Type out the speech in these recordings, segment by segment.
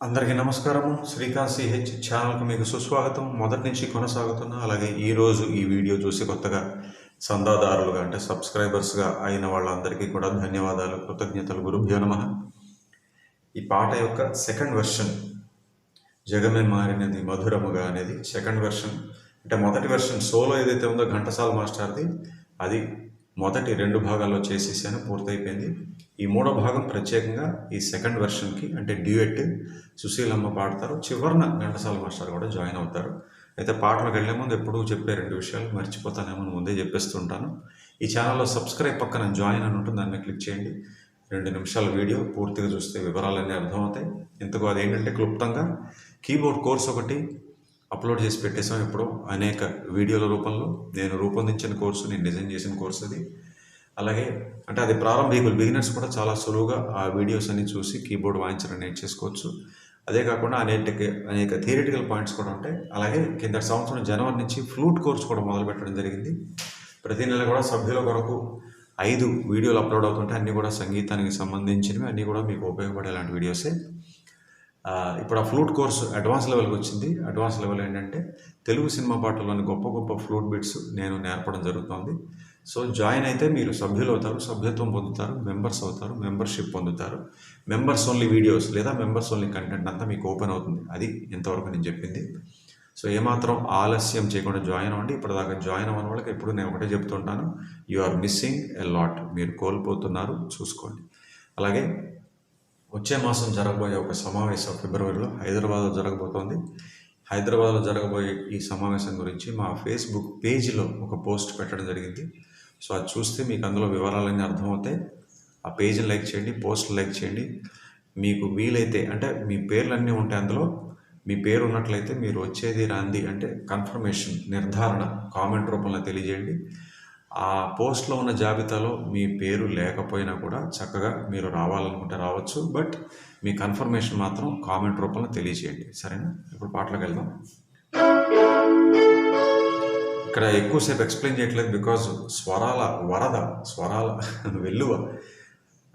అందరికీ నమస్కారము. శ్రీకాంత్ హెచ్ ఛానల్కు మీకు సుస్వాగతం. మొదటి నుంచి కొనసాగుతున్న అలాగే ఈరోజు ఈ వీడియో చూసి కొత్తగా చందాదారులుగా అంటే సబ్స్క్రైబర్స్గా అయిన వాళ్ళందరికీ కూడా ధన్యవాదాలు కృతజ్ఞతలు. గురుభ్యో నమ. ఈ పాట యొక్క సెకండ్ వెర్షన్ జగమే మారినది మధురముగా అనేది సెకండ్ వెర్షన్. అంటే మొదటి వెర్షన్ సోలో ఏదైతే ఉందో ఘంటసాల మాస్టర్ది అది మొదటి రెండు భాగాల్లో చేసేసాను పూర్తయిపోయింది. ఈ మూడో భాగం ప్రత్యేకంగా ఈ సెకండ్ వెర్షన్కి అంటే డ్యూయెట్ సుశీలమ్మ పాడతారు. చివరిన ఘంటసాల మాస్టర్ కూడా జాయిన్ అవుతారు. అయితే పాటలకు వెళ్ళే ముందు ఎప్పుడూ చెప్పే రెండు విషయాలు మర్చిపోతానేమో ముందే చెప్పేస్తుంటాను. ఈ ఛానల్లో సబ్స్క్రైబ్ పక్కన జాయిన్ అని ఉంటుంది దాన్ని క్లిక్ చేయండి. రెండు నిమిషాల వీడియో పూర్తిగా చూస్తే వివరాలన్నీ అర్థమవుతాయి. ఇంతకు అది ఏంటంటే క్లుప్తంగా కీబోర్డ్ కోర్స్ ఒకటి అప్లోడ్ చేసి పెట్టేసాం ఇప్పుడు అనేక వీడియోల రూపంలో. నేను రూపొందించిన కోర్సు నేను డిజైన్ చేసిన కోర్సు అది. అలాగే అంటే అది ప్రారంభికులు బిగినర్స్ కూడా చాలా సులువుగా ఆ వీడియోస్ అన్ని చూసి కీబోర్డ్ వాయించడం నేర్చేసుకోవచ్చు అదే కాకుండా అనేక అనేక థియరిటికల్ పాయింట్స్ కూడా ఉంటాయి. అలాగే కింద సంవత్సరం జనవరి నుంచి ఫ్లూట్ కోర్స్ కూడా మొదలు పెట్టడం జరిగింది. ప్రతి నెల కూడా సభ్యుల కొరకు ఐదు వీడియోలు అప్లోడ్ అవుతుంటాయి. అన్నీ కూడా సంగీతానికి సంబంధించినవి. అన్నీ కూడా మీకు ఉపయోగపడే లాంటి వీడియోసే ఇప్పుడు ఆ ఫ్లూట్ కోర్సు అడ్వాన్స్ లెవెల్కి వచ్చింది. అడ్వాన్స్ లెవెల్ ఏంటంటే తెలుగు సినిమా పాటల్లోని గొప్ప గొప్ప ఫ్లూట్ బిట్స్ నేను నేర్పడం జరుగుతుంది. సో జాయిన్ అయితే మీరు సభ్యులు అవుతారు సభ్యత్వం పొందుతారు మెంబర్స్ అవుతారు మెంబర్షిప్ పొందుతారు. మెంబర్స్ ఓన్లీ వీడియోస్ లేదా మెంబర్స్ ఓన్లీ కంటెంట్ అంతా మీకు ఓపెన్ అవుతుంది. అది ఇంతవరకు నేను చెప్పింది. సో ఏమాత్రం ఆలస్యం చేయకుండా జాయిన్ అవ్వండి. ఇప్పటిదాకా జాయిన్ అవ్వని వాళ్ళకి ఎప్పుడు నేను ఒకటే చెప్తుంటాను. You are missing a lot. మీరు కోల్పోతున్నారు. చూసుకోండి. అలాగే వచ్చే మాసం జరగబోయే ఒక సమావేశం ఫిబ్రవరిలో హైదరాబాద్లో జరగబోతోంది. హైదరాబాద్లో జరగబోయే ఈ సమావేశం గురించి మా ఫేస్బుక్ పేజీలో ఒక పోస్ట్ పెట్టడం జరిగింది. సో అది చూస్తే మీకు అందులో వివరాలన్నీ అర్థమవుతాయి. ఆ పేజీని లైక్ చేయండి పోస్ట్ లైక్ చేయండి. మీకు వీలైతే అంటే మీ పేర్లన్నీ ఉంటాయి అందులో. మీ పేరు ఉన్నట్లయితే మీరు వచ్చేది రాంది అంటే కన్ఫర్మేషన్ నిర్ధారణ కామెంట్ రూపంలో తెలియజేయండి. ఆ పోస్ట్లో ఉన్న జాబితాలో మీ పేరు లేకపోయినా కూడా చక్కగా మీరు రావాలనుకుంటే రావచ్చు. బట్ మీ కన్ఫర్మేషన్ మాత్రం కామెంట్ రూపంలో తెలియజేయండి. సరేనా? ఇప్పుడు పాటలకు వెళ్దాం. ఇక్కడ ఎక్కువసేపు ఎక్స్ప్లెయిన్ చేయట్లేదు బికాజ్ స్వరాల వరద స్వరాల వెల్లువ.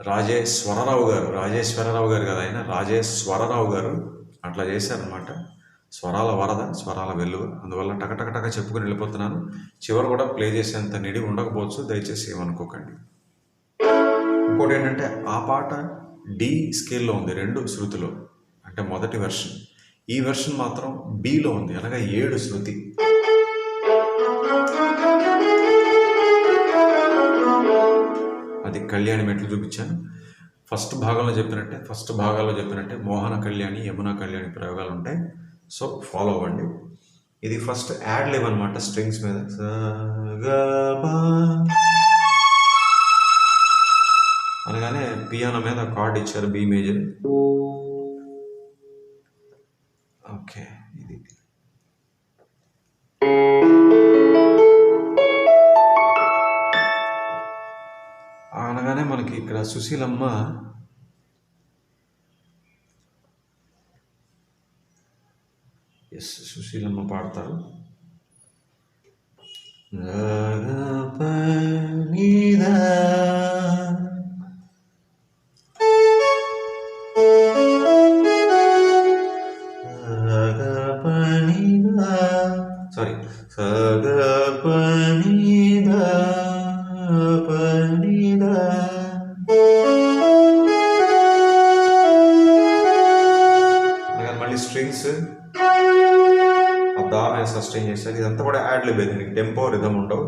రాజేశ్వరరావు గారు రాజేశ్వరరావు గారు కదా ఆయన? రాజేశ్వరరావు గారు అట్లా చేశారనమాట స్వరాల వరద స్వరాల వెల్లువ. అందువల్ల టకటకటక చెప్పుకుని వెళ్ళిపోతున్నాను. చివరి కూడా ప్లే చేసేంత నిడి ఉండకపోవచ్చు. దయచేసి ఏమనుకోకండి. ఇంకోటి ఏంటంటే ఆ పాట డి స్కేల్లో ఉంది రెండు శృతిలో. అంటే మొదటి వెర్షన్ ఈ వెర్షన్ మాత్రం బిలో ఉంది అనగా ఏడు శృతి. అది కళ్యాణి మెట్లు చూపించాను. ఫస్ట్ భాగంలో చెప్పినట్టే ఫస్ట్ భాగాల్లో చెప్పినట్టే మోహన కళ్యాణి యమున కళ్యాణి ప్రయోగాలు ఉంటాయి. సో ఫాలో అవ్వండి. ఇది ఫస్ట్ యాడ్ లేవ్ అనమాట స్ట్రింగ్స్ మీద. అనగానే పియానో మీద కార్డ్ ఇచ్చారు బి మేజర్ ఓకే ఇది. మనకి ఇక్కడ సుశీలమ్మ ఎస్ సుశీలమ్మ పాడతారు దా మీద సస్టైన్ చేస్తారు ఇదంతా కూడా యాడ్ లేదు దీనికి టెంపో రిధం ఉండవు.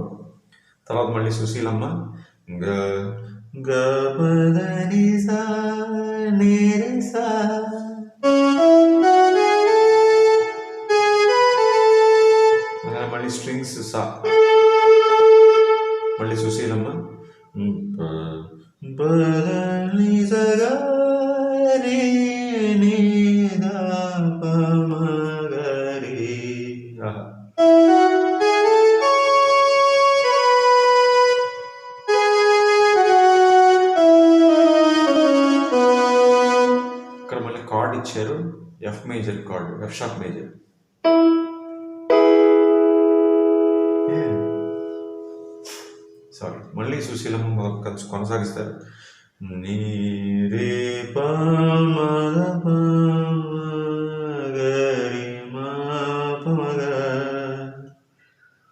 తర్వాత మళ్ళీ సుశీలమ్మ గ గ పద ని సా ని రి సా. అనగా మళ్ళీ స్ట్రింగ్స్ సా. మళ్ళీ సుశీలమ్మ ప పద ని స గ రి ని ద ప మ గ రి ఆహా. ఇక్కడ మళ్ళీ కార్డ్ ఇచ్చారు. F major card F sharp major sorry మళ్ళీ సుశీలమ్మ కొనసాగిస్తారు. నీ రే పా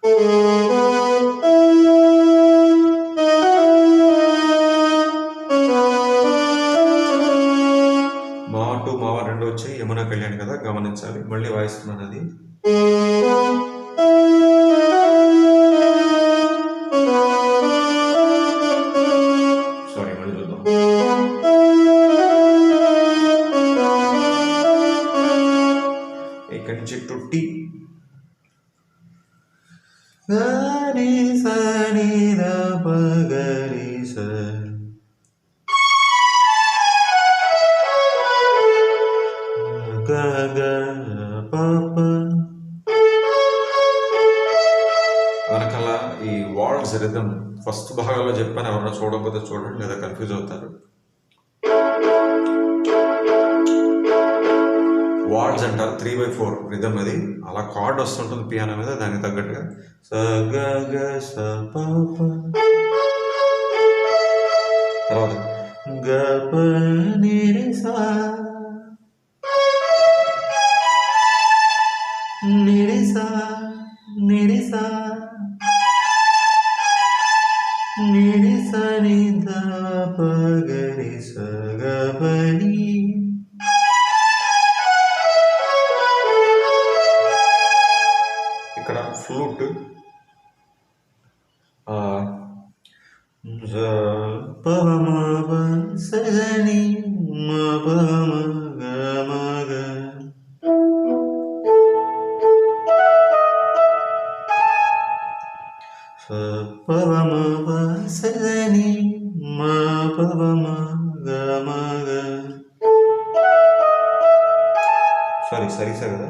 మా టూ మావ రెండు వచ్చి యమునా కళ్యాణ్ కదా గమనించాలి. మళ్ళీ వాయిస్తున్నాను అది ఎవరైనా చూడకపోతే చూడండి లేదా కన్ఫ్యూజ్ అవుతారు. వాల్డ్స్ అంటారు త్రీ బై ఫోర్ రిధమ్ అది. అలా కార్డ్ వస్తుంటుంది పియానో మీద దానికి తగ్గట్టుగా. స గ గ స ప ప. తర్వాత గ ప ని సా. పవమ ప మా పవమ గమగ మ సారీ సరి కదా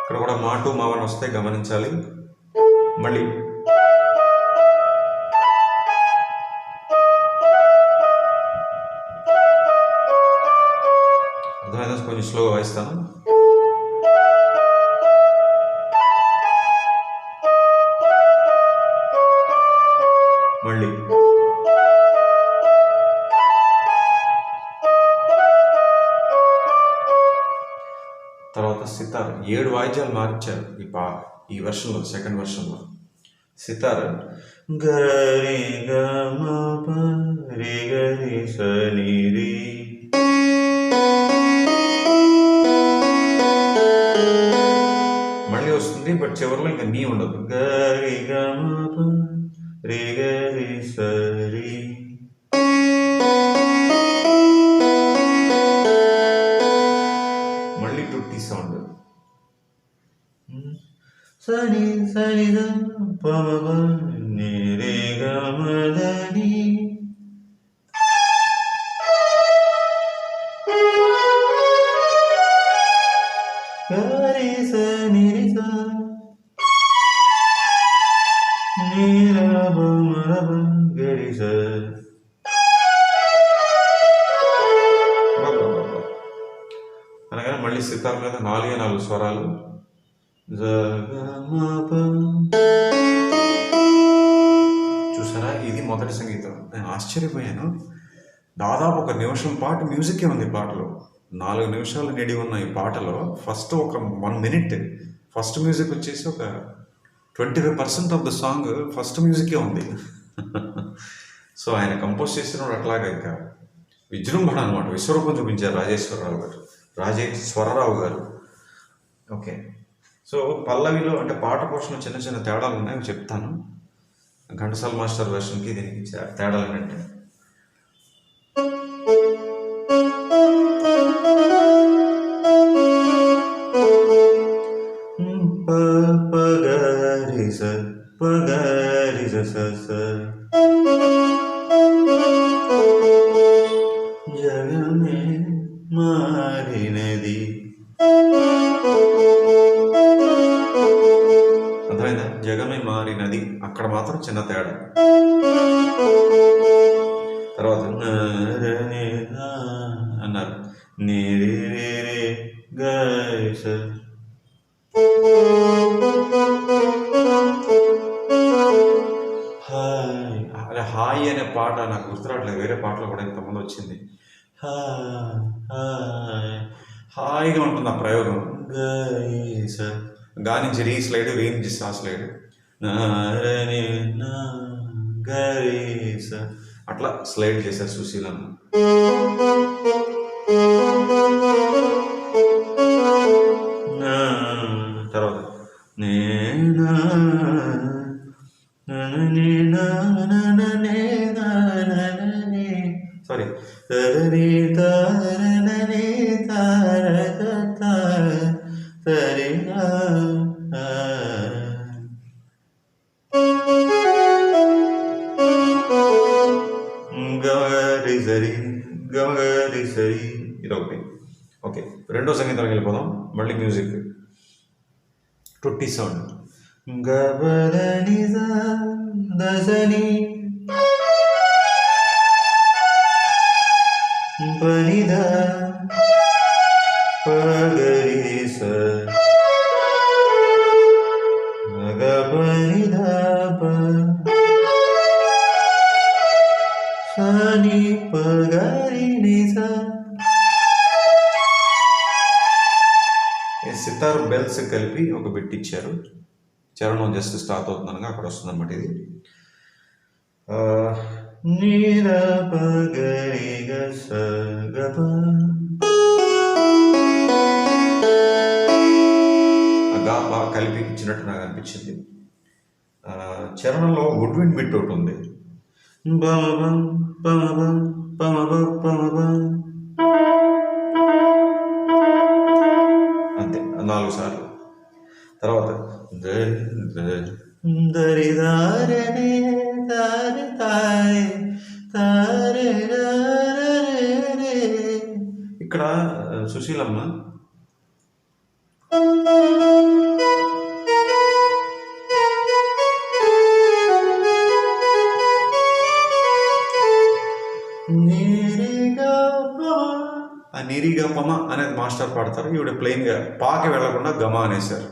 ఇక్కడ కూడా మాటు మావన్ వస్తే గమనించాలి. అర్థమైందా కొంచెం స్లోగా వాయిస్తాను మళ్ళీ తర్వాత సితార్. ఏడు వాయిద్యాలు మార్చారు ఈ పా ఈ వర్షంలో సెకండ్ వర్షంలో. సితార్. గరి గ మ ప రి చివరిలో ఇంకా నీ ఉండదు గరి గ మ ప రి గ రి స రి మళ్ళీ టుట్టి సౌండ్ సని సని ద అనగానే మళ్ళీ సితార్ మీద నాలుగే నాలుగు స్వరాలు. చూసారా? ఇది మొదటి సంగీతం. నేను ఆశ్చర్యపోయాను. దాదాపు ఒక నిమిషం పాటు మ్యూజికే ఉంది ఈ పాటలో. నాలుగు నిమిషాలు నిడి ఉన్న ఈ పాటలో ఫస్ట్ ఒక వన్ మినిట్ ఫస్ట్ మ్యూజిక్ వచ్చేసి ఒక twenty five percent of the song first మ్యూజికే ఉంది. సో ఆయన కంపోజ్ చేసినప్పుడు అట్లాగా ఇంకా విజృంభణ అనమాట విశ్వరూపం చూపించారు రాజేశ్వరరావు గారు. రాజేశ్వరరావు గారు. ఓకే. సో పల్లవిలో అంటే పాట పోషణ చిన్న చిన్న తేడాలు ఉన్నాయి చెప్తాను. ఘంటసాల మాస్టర్ వెర్షన్కి దీనికి తేడాలు ఏంటంటే ప గ జగమే మారినది. అర్థమైందా? జగమే మారినది. అక్కడ మాత్రం చిన్న తేడా. తర్వాత న ర అన్నారు. ని రి రి రి గ పాట నాకు గుర్తురావట్లేదు. వేరే పాటలో కూడా ఇంతకుముందు వచ్చింది. హాయిగా ఉంటుంది ఆ ప్రయోగం. గైస గా నుంచి రీ స్లైడ్ రీ నుంచి సా స్లైడ్ నారని నా స అట్లా స్లైడ్ చేశారు సుశీలమ్మ తర్వాత నేనా నేనా సారీ తరని తారననే తారక తరినా గమగరి సరి గమగరి సరి ఇది ఒకటి ఓకే రెండో సంగీతానికి వెళ్ళిపోదాం మళ్ళీ మ్యూజిక్ టొట్టి సౌండ్ గబదని దశని సని పగరి నిస సితార్ బెల్స్ కలిపి ఒక బిట్ ఇచ్చారు. చరణం జస్ట్ స్టార్ట్ అవుతుందనగా అక్కడ వస్తుంది అనమాట ఇది. ఆ, నీర పగరి గ స గ ప. ఆ గా పా కలిపి ఇచ్చినట్టు నాకు అనిపించింది. ఆ, చరణంలో వుడ్ విండ్ బిట్ ఒకటి ఉంది. బమ బం, బమ బం, బమ బం, బమ బం. అంతే నాలుగు సార్లు తర్వాత దరి దరి దరి దారనే దారి తాయ్ తారే దారరే. ఇక్కడ సుశీలమ్మ ఆ అనేది మాస్టర్ పాడతారు. ఈవిడ ప్లెయిన్గా పాకి వెళ్ళకుండా గమ అనేసారు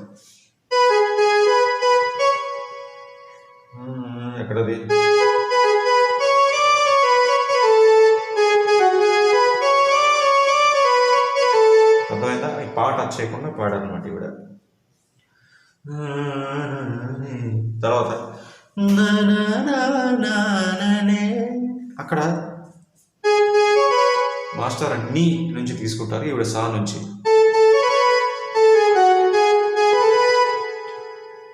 ఎక్కడది? అర్థమైందా? ఈ పాట చేయకుండా పాడారనమాట ఈవిడ. తర్వాత. అక్కడ మాస్టర్ అన్ని నుంచి తీసుకుంటారు ఈవిడ సా నుంచి.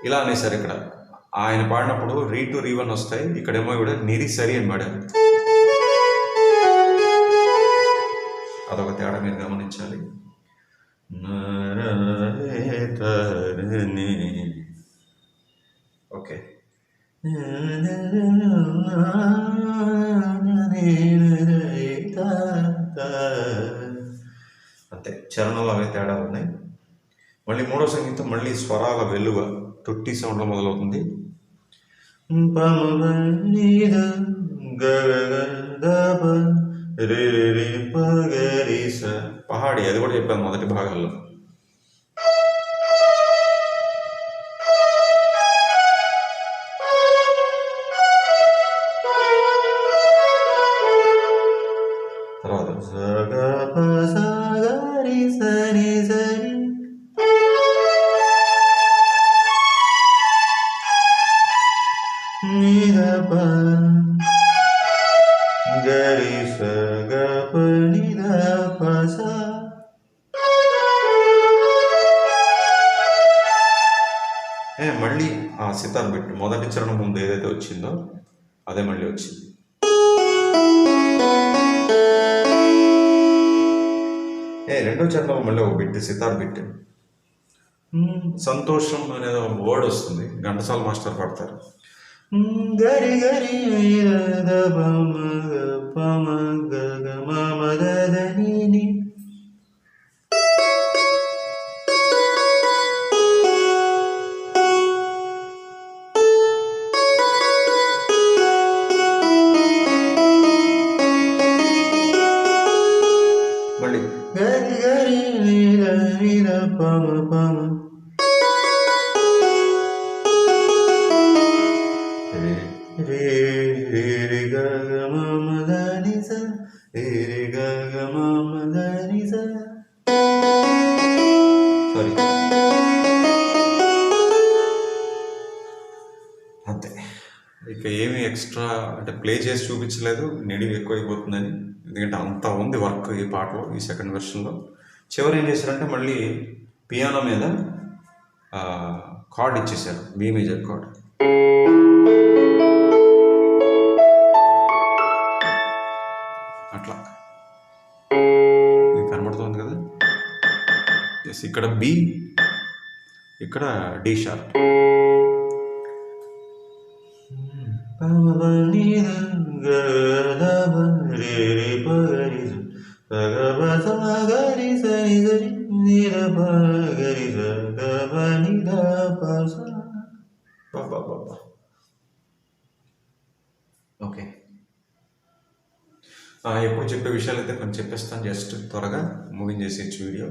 ఇలా అనేసారు ఇక్కడ. ఆయన పాడినప్పుడు రీ టు రీ వన్ వస్తాయి ఇక్కడేమో ఇవిడ నిరి సరి అని పాడారు. అదొక తేడా మీరు గమనించాలి. ఓకే. అంతే. చరణంలో అవే తేడా ఉన్నాయి. మళ్ళీ మూడో సంగీతం మళ్ళీ స్వరాల వెలువ తొట్టి సౌండ్లో మొదలవుతుంది. పహాడి అది కూడా చెప్పాను మొదటి భాగాల్లో. మళ్ళీ ఆ సితార్ బిట్ మొదటి చరణం ముందు ఏదైతే వచ్చిందో అదే మళ్ళీ వచ్చింది. ఏ రెండో చరణం మళ్ళీ ఒక బిట్ సితార్ బిట్ సంతోషం అనేది ఒక వర్డ్ వస్తుంది. ఘంటసాల మాస్టర్ పడతారు. గరి గరి పమ గ పమ గ ఇక ఏమీ ఎక్స్ట్రా అంటే ప్లే చేసి చూపించలేదు నిడివి ఎక్కువైపోతుందని. ఎందుకంటే అంతా ఉంది వర్క్ ఈ పాటలో ఈ సెకండ్ వెర్షన్లో. చివరి ఏం చేశారంటే మళ్ళీ పియానో మీద కార్డ్ ఇచ్చేసారు బీ మేజర్ కార్డ్. అట్లా. మీకు కనబడుతుంది కదా? ఎస్ ఇక్కడ బి ఇక్కడ డి షార్ప్. ఓకే. ఎప్పుడు చెప్పే విషయాలు అయితే కొన్ని చెప్పేస్తాను జస్ట్ త్వరగా మూవింగ్ చేసేచ్చు వీడియో.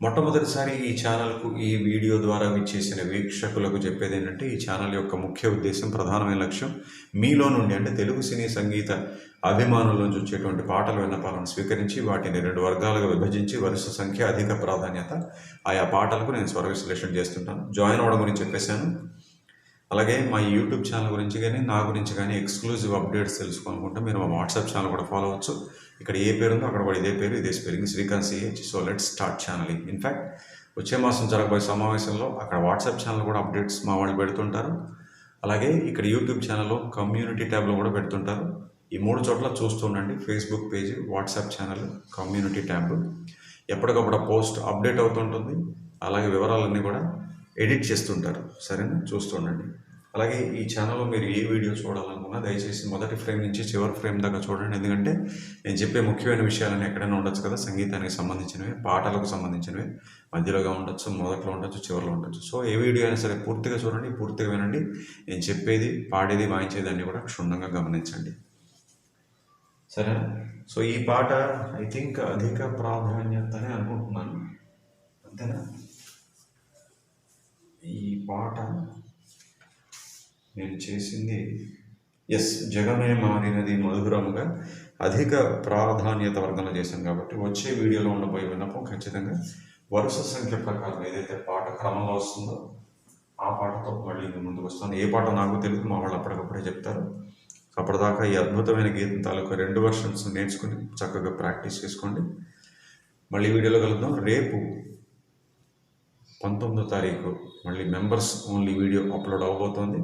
మొట్టమొదటిసారి ఈ ఛానల్కు ఈ వీడియో ద్వారా విచ్చేసిన వీక్షకులకు చెప్పేది ఏంటంటే ఈ ఛానల్ యొక్క ముఖ్య ఉద్దేశం ప్రధానమైన లక్ష్యం మీలో నుండి అంటే తెలుగు సినీ సంగీత అభిమానుల నుంచి వచ్చేటువంటి పాటల విన్నపాలను స్వీకరించి వాటిని రెండు వర్గాలుగా విభజించి వరుస సంఖ్య అధిక ప్రాధాన్యత ఆయా పాటలకు నేను స్వర విశ్లేషణ చేస్తుంటాను. జాయిన్ అవ్వడం గురించి చెప్పేశాను. అలాగే మా యూట్యూబ్ ఛానల్ గురించి కానీ నా గురించి కానీ ఎక్స్క్లూజివ్ అప్డేట్స్ తెలుసుకోవాలనుకుంటే మీరు మా వాట్సాప్ ఛానల్ కూడా ఫాలో అవ్వచ్చు. ఇక్కడ ఏ పేరు ఉందో అక్కడ కూడా ఇదే పేరు ఇదే spelling. Srikanth CH so let start channelling. In fact వచ్చే మాసం జరగబోయే సమావేశంలో అక్కడ వాట్సాప్ ఛానల్ కూడా అప్డేట్స్ మా వాళ్ళు పెడుతుంటారు. అలాగే ఇక్కడ యూట్యూబ్ ఛానల్లో కమ్యూనిటీ ట్యాబ్లో కూడా పెడుతుంటారు. ఈ మూడు చోట్ల చూస్తుండండి Facebook page WhatsApp channel community tab. ఎప్పటికప్పుడు పోస్ట్ అప్డేట్ అవుతుంటుంది. అలాగే వివరాలన్నీ కూడా ఎడిట్ చేస్తుంటారు. సరేనా? చూస్తుండండి అలాగే ఈ ఛానల్లో మీరు ఏ వీడియో చూడాలనుకున్నా దయచేసి మొదటి ఫ్రేమ్ నుంచి చివరి ఫ్రేమ్ దాకా చూడండి. ఎందుకంటే నేను చెప్పే ముఖ్యమైన విషయాలని ఎక్కడైనా ఉండొచ్చు కదా. సంగీతానికి సంబంధించినవి పాటలకు సంబంధించినవి. మధ్యలోగా ఉండొచ్చు మొదట్లో ఉండొచ్చు చివరిలో ఉండొచ్చు. సో ఏ వీడియో అయినా సరే పూర్తిగా చూడండి పూర్తిగా వినండి. నేను చెప్పేది పాడేది వాయించేది అన్నీ కూడా క్షుణ్ణంగా గమనించండి. సరేనా? సో ఈ పాట ఐ థింక్ అధిక ప్రాధాన్యతనే అనుకుంటున్నాను. అంతేనా? ఈ పాట నేను చేసింది. ఎస్ జగమే మారినది మధురముగా అధిక ప్రాధాన్యత వర్గంలో చేశాను కాబట్టి వచ్చే వీడియోలో ఉండబోయే విన్నపం ఖచ్చితంగా వరుస సంఖ్య ప్రకారం ఏదైతే పాట క్రమంలో వస్తుందో ఆ పాటతో మళ్ళీ ముందుకు వస్తాను. ఏ పాట నాకు తెలియదు మా వాళ్ళు అప్పటికప్పుడే చెప్తారు. అప్పటిదాకా ఈ అద్భుతమైన గీతం తాలూకు రెండు వర్షన్స్ నేర్చుకుని చక్కగా ప్రాక్టీస్ చేసుకోండి. మళ్ళీ వీడియోలో కలుద్దాం. రేపు పంతొమ్మిదో తారీఖు మళ్ళీ మెంబర్స్ ఓన్లీ వీడియో అప్లోడ్ అవబోతోంది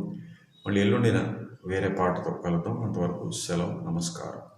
మళ్ళీ ఎల్లుండిన వేరే పాటతో కలుద్దాం అంతవరకు సెలవు నమస్కారం.